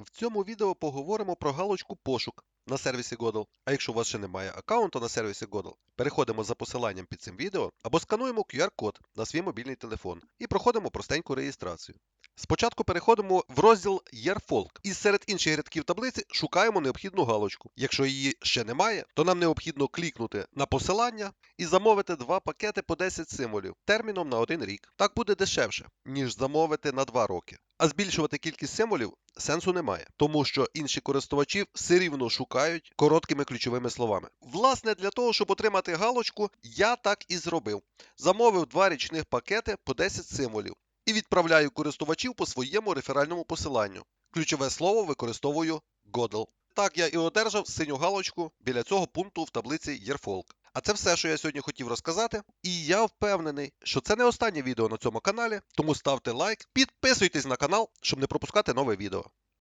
В цьому відео поговоримо про галочку пошук на сервісі Godel. А якщо у вас ще немає аккаунту на сервісі Godel, переходимо за посиланням під цим відео або скануємо QR-код на свій мобільний телефон і проходимо простеньку реєстрацію. Спочатку переходимо в розділ YerFolk і серед інших рядків таблиці шукаємо необхідну галочку. Якщо її ще немає, то нам необхідно клікнути на посилання і замовити два пакети по 10 символів терміном на один рік. Так буде дешевше, ніж замовити на 2 роки. А збільшувати кількість символів сенсу немає, тому що інші користувачі все рівно шукають короткими ключовими словами. Власне, для того, щоб отримати галочку, я так і зробив. Замовив два річних пакети по 10 символів і відправляю користувачів по своєму реферальному посиланню. Ключове слово використовую Godel. Так я і одержав синю галочку біля цього пункту в таблиці YerFolk. А це все, що я сьогодні хотів розказати. І я впевнений, що це не останнє відео на цьому каналі, тому ставте лайк, підписуйтесь на канал, щоб не пропускати нове відео.